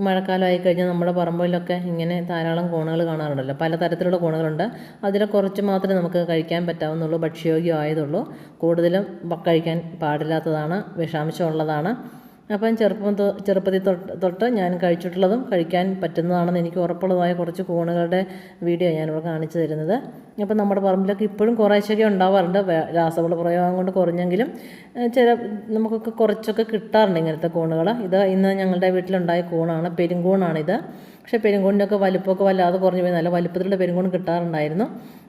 മഴക്കാലമായി കഴിഞ്ഞാൽ നമ്മുടെ പറമ്പിലൊക്കെ ഇങ്ങനെ ധാരാളം കോണുകൾ കാണാറുണ്ടല്ലോ. പലതരത്തിലുള്ള കോണുകളുണ്ട്. അതിൽ കുറച്ച് മാത്രമേ നമുക്ക് കഴിക്കാൻ പറ്റാവുന്നുള്ളൂ ഭക്ഷ്യയോഗ്യമായതുള്ളൂ. കൂടുതലും ബ- കഴിക്കാൻ പാടില്ലാത്തതാണ് വിഷാംശമുള്ളതാണ്. അപ്പം ചെറുപ്പം ചെറുപ്പത്തിൽ തൊട്ട് ഞാൻ കഴിച്ചിട്ടുള്ളതും കഴിക്കാൻ പറ്റുന്നതാണെന്ന് എനിക്ക് ഉറപ്പുള്ളതായ കുറച്ച് കോണുകളുടെ വീഡിയോ ഞാനിവിടെ കാണിച്ചു തരുന്നത്. അപ്പം നമ്മുടെ പറമ്പിലൊക്കെ ഇപ്പോഴും കുറേശ്ശൊക്കെ ഉണ്ടാവാറുണ്ട്. രാസവള പ്രയോഗം കൊണ്ട് കുറഞ്ഞെങ്കിലും ചില നമുക്കൊക്കെ കുറച്ചൊക്കെ കിട്ടാറുണ്ട് ഇങ്ങനത്തെ കൂണുകൾ ഇത് ഇന്ന് ഞങ്ങളുടെ വീട്ടിലുണ്ടായ കൂണാണ് പെരുങ്കൂണാണിത്. പക്ഷേ പെരുങ്കൂണിന്റെയൊക്കെ വലിപ്പമൊക്കെ വല്ലാതെ കുറഞ്ഞു പോയി. നല്ല വലിപ്പത്തിലുള്ള പെരുങ്കൂൺ കിട്ടാറുണ്ടായിരുന്നു.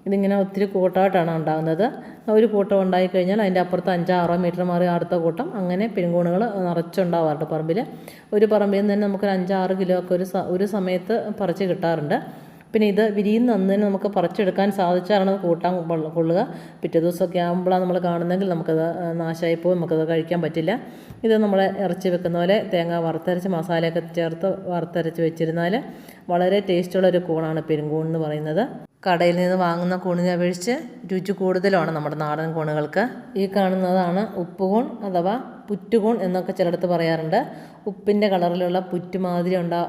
ഇതിങ്ങനെ ഒത്തിരി കൂട്ടമായിട്ടാണ് ഉണ്ടാകുന്നത്. ഒരു കൂട്ടം ഉണ്ടായിക്കഴിഞ്ഞാൽ അതിന്റെ അപ്പുറത്ത് അഞ്ചാറോ മീറ്റർ മാറി അടുത്ത കൂട്ടം അങ്ങനെ പെരുങ്കൂണുകൾ നിറച്ചുണ്ടാവാറുണ്ട് പറമ്പിൽ ഒരു പറമ്പിൽ നിന്ന് തന്നെ നമുക്കൊരു അഞ്ചാറ് കിലോ ഒക്കെ ഒരു ഒരു സമയത്ത് പറിച്ച് കിട്ടാറുണ്ട്. പിന്നെ ഇത് വിരിയുന്ന അന്ന് തന്നെ നമുക്ക് പറിച്ചെടുക്കാൻ സാധിച്ചാലാണ് കൂട്ടാൻ കൊള്ള- കൊള്ളുക. പിറ്റേ ദിവസമൊക്കെ ആകുമ്പോഴാണ് നമ്മൾ കാണുന്നെങ്കിൽ നമുക്കത് നാശമായി പോകും നമുക്കത് കഴിക്കാൻ പറ്റില്ല. ഇത് നമ്മൾ ഇറച്ചി വെക്കുന്ന പോലെ തേങ്ങ വറുത്തരച്ച് മസാലയൊക്കെ ചേർത്ത് വറുത്തരച്ച് വെച്ചിരുന്നാൽ വളരെ ടേസ്റ്റുള്ള ഒരു കൂണാണ് പെരുങ്കൂൺ എന്ന് പറയുന്നത്. കടയിൽ നിന്ന് വാങ്ങുന്ന കൂണിനെ അപേക്ഷിച്ച് രുചി കൂടുതലാണ് നമ്മുടെ നാടൻ കൂണുകൾക്ക്. ഈ കാണുന്നതാണ് ഉപ്പുകൂൺ അഥവാ പുറ്റുകൂൺ എന്നൊക്കെ ചിലയിടത്ത് പറയാറുണ്ട്. ഉപ്പിന്റെ കളറിലുള്ള പുറ്റുമാതിരി ഉണ്ടാ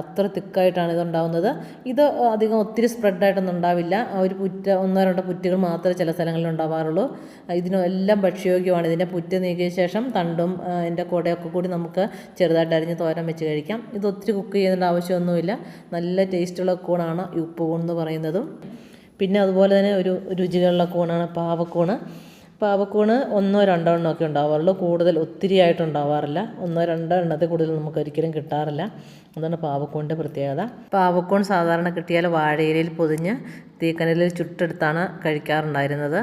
അത്ര തിക്കായിട്ടാണ് ഇത് ഉണ്ടാവുന്നത്. ഇത് അധികം ഒത്തിരി സ്പ്രെഡായിട്ടൊന്നും ഉണ്ടാവില്ല. ഒരു പുറ്റ ഒന്നോ രണ്ടോ പുറ്റുകൾ മാത്രമേ ചില സ്ഥലങ്ങളിൽ ഉണ്ടാവാറുള്ളൂ. ഇതിനെല്ലാം ഭക്ഷ്യയോഗ്യമാണ്. ഇതിന്റെ പുറ്റ് നീക്കിയ ശേഷം തണ്ടും എന്റെ കുടയൊക്കെ കൂടി നമുക്ക് ചെറുതായിട്ട് അരിഞ്ഞ് തോരൻ വെച്ച് കഴിക്കാം. ഇത് ഒത്തിരി കുക്ക് ചെയ്യേണ്ട ആവശ്യമൊന്നുമില്ല. നല്ല ടേസ്റ്റുള്ള കൂണാണ് ഈ ഉപ്പ് കൂൺ എന്ന് പറയുന്നതും. പിന്നെ അതുപോലെ തന്നെ ഒരു രുചികളുള്ള കൂണാണ് പാവക്കൂണ്. പാവക്കൂണ് ഒന്നോ രണ്ടോ എണ്ണമൊക്കെ ഉണ്ടാവാറുള്ളൂ. കൂടുതൽ ഒത്തിരി ആയിട്ട് ഉണ്ടാവാറില്ല. ഒന്നോ രണ്ടോ എണ്ണത്തിൽ കൂടുതൽ നമുക്ക് ഒരിക്കലും കിട്ടാറില്ല. അതാണ് പാവക്കൂണിന്റെ പ്രത്യേകത. പാവക്കൂൺ സാധാരണ കിട്ടിയാൽ വാഴയിലയിൽ പൊതിഞ്ഞ് തീക്കനലിൽ ചുട്ടെടുത്താണ് കഴിക്കാറുണ്ടായിരുന്നത്.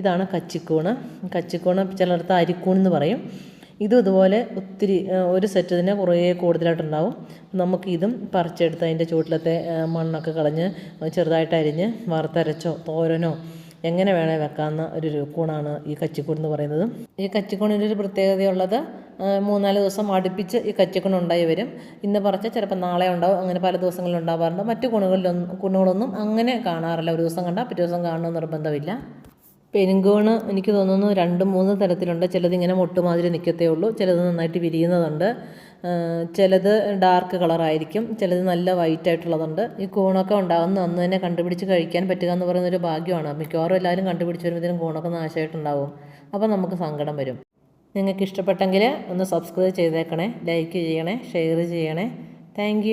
ഇതാണ് കച്ചിക്കൂണ്. കച്ചിക്കൂണ് ചിലടത്ത് അരിക്കൂൺ എന്ന് പറയും. ഇതും ഇതുപോലെ ഒത്തിരി ഒരു സെറ്റ് തന്നെ കുറേ കൂടുതലായിട്ടുണ്ടാവും. നമുക്ക് ഇതും പറിച്ചെടുത്ത് അതിന്റെ ചുവട്ടിലത്തെ മണ്ണൊക്കെ കളഞ്ഞ് ചെറുതായിട്ട് അരിഞ്ഞ് വറുത്തരച്ചോ തോരനോ എങ്ങനെ വേണേൽ വെക്കാവുന്ന ഒരു കൂണാണ് ഈ കച്ചിക്കൂൺ എന്ന് പറയുന്നത്. ഈ കച്ചിക്കൂണിന്റെ ഒരു പ്രത്യേകതയുള്ളത് മൂന്നാൽ ദിവസം അടുപ്പിച്ച് ഈ കച്ചിക്കൂൺ ഉണ്ടായി വരും. ഇന്ന് പറിച്ചാൽ ചിലപ്പോൾ നാളെ ഉണ്ടാവും. അങ്ങനെ പല ദിവസങ്ങളിൽ ഉണ്ടാവാറുണ്ട്. മറ്റു കൂണുകളിലൊന്നും കൂണുകളൊന്നും അങ്ങനെ കാണാറില്ല. ഒരു ദിവസം കണ്ടാൽ പിറ്റേ ദിവസം കാണണമെന്ന് നിർബന്ധമില്ല. പെരുങ്കോണ് എനിക്ക് തോന്നുന്നു രണ്ട് മൂന്ന് തരത്തിലുണ്ട്. ചിലത് ഇങ്ങനെ മൊട്ടുമാതിരി നിൽക്കത്തേ ഉള്ളൂ. ചിലത് നന്നായിട്ട് വിരിയുന്നതുണ്ട്. ചിലത് ഡാർക്ക് കളറായിരിക്കും ചിലത് നല്ല വൈറ്റ് ആയിട്ടുള്ളതുണ്ട്. ഈ കൂണൊക്കെ ഉണ്ടാകുന്ന അന്ന് തന്നെ കണ്ടുപിടിച്ച് കഴിക്കാൻ പറ്റുക എന്ന് പറയുന്നൊരു ഭാഗ്യമാണ്. മിക്കവാറും എല്ലാവരും കണ്ടുപിടിച്ച് വരുമ്പോഴത്തേനും കൂണൊക്കെ നാശമായിട്ടുണ്ടാവും. അപ്പോൾ നമുക്ക് സങ്കടം വരും. നിങ്ങൾക്ക് ഇഷ്ടപ്പെട്ടെങ്കിൽ ഒന്ന് സബ്സ്ക്രൈബ് ചെയ്തേക്കണേ ലൈക്ക് ചെയ്യണേ ഷെയർ ചെയ്യണേ. താങ്ക്